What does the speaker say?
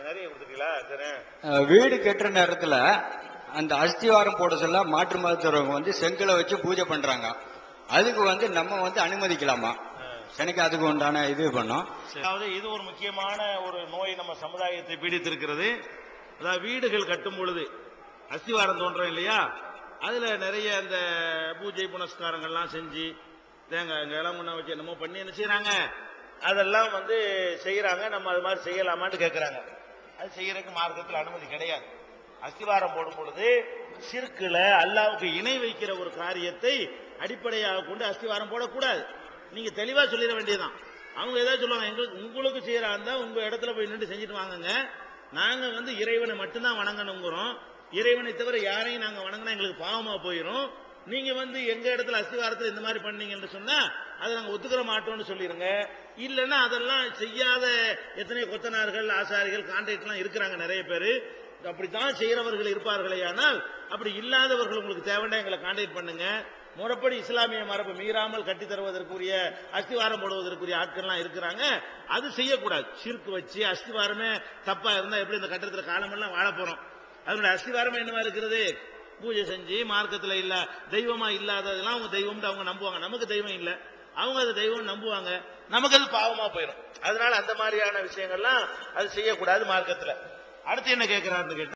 சரி அஹ் வீடு கட்டுற நேரத்துல அந்த அஸ்திவாரம் போட சொல்ல மாற்று மதத்தவங்க வந்து செங்கலை வச்சு பூஜை பண்றாங்க. அதுக்கு வந்து நம்ம வந்து அனுமதிக்கலாமா? எனக்கு அதுக்கு உண்டான இது பண்ணோம். அதாவது இது ஒரு முக்கியமான ஒரு நோய் நம்ம சமுதாயத்தை பீடித்திருக்கிறது. அதாவது வீடுகள் கட்டும் பொழுது அஸ்திவாரம் தோன்றும் இல்லையா? அதுல நிறைய அந்த பூஜை புனஸ்காரங்கள்லாம் செஞ்சு தேங்காய் முன்ன வச்சு என்னமோ பண்ணி என்ன செய்யறாங்க அதெல்லாம் வந்து செய்யறாங்க நம்ம அது மாதிரி செய்யலாமான்னு கேட்கறாங்க அது செய்யறதுக்கு மார்க்கத்தில் அனுமதி கிடையாது. அஸ்திவாரம் போடும் பொழுது சிற்குல அல்லாவுக்கு இணை வைக்கிற ஒரு காரியத்தை அடிப்படையாக கொண்டு அஸ்திவாரம் போடக்கூடாது. நீங்க தெளிவா சொல்லிட வேண்டியதுதான். அவங்க ஏதாவது சொல்லுவாங்க எங்களுக்கு உங்களுக்கு செய்யறாங்க உங்க இடத்துல போய் நின்று செஞ்சுட்டு வாங்குங்க. நாங்க வந்து இறைவனை மட்டும்தான் வணங்கணுங்கிறோம். இறைவனை தவிர யாரையும் நாங்க வணங்கினா எங்களுக்கு பாவமா போயிடும் நீங்க வந்து எங்க இடத்துல அஸ்திவாரத்தில் இந்த மாதிரி பண்ணீங்கன்னு சொன்னா அதை நாங்கள் ஒத்துக்கிற மாட்டோம்னு சொல்லிடுங்க இல்லைன்னா அதெல்லாம் செய்யாத எத்தனை கொத்தனார்கள் ஆசாரிகள் கான்ட்ராக்ட்லாம் இருக்கிறாங்க நிறைய பேர். அப்படித்தான் செய்கிறவர்கள் இருப்பார்களே ஆனால் அப்படி இல்லாதவர்கள் உங்களுக்கு தேவைன்னா எங்களை கான்டாக்ட் பண்ணுங்க. முறைப்படி இஸ்லாமிய மரபு மீறாமல் கட்டி தருவதற்குரிய அஸ்திவாரம் போடுவதற்குரிய ஆட்கள்லாம் இருக்கிறாங்க. அது செய்யக்கூடாது. சிறுக்கு வச்சு அஸ்திவாரமே தப்பா இருந்தா எப்படி இந்த கட்டத்தில் காலமெல்லாம் வாழ போறோம்? அதனுடைய அஸ்திவாரமே என்னவா இருக்கிறது? பூஜை செஞ்சு மார்க்கத்துல இல்ல தெய்வமா இல்லாததெல்லாம் அவங்க தெய்வம்னு அவங்க நம்புவாங்க. நமக்கு தெய்வம் இல்லை. அவங்க அது தெய்வம் நம்புவாங்க. நமக்கு அது பாவமா போயிடும். அதனால அந்த மாதிரியான விஷயங்கள்லாம் அது செய்யக்கூடாது மார்க்கத்துல. அடுத்து என்ன கேட்கிறாருன்னு கேட்டா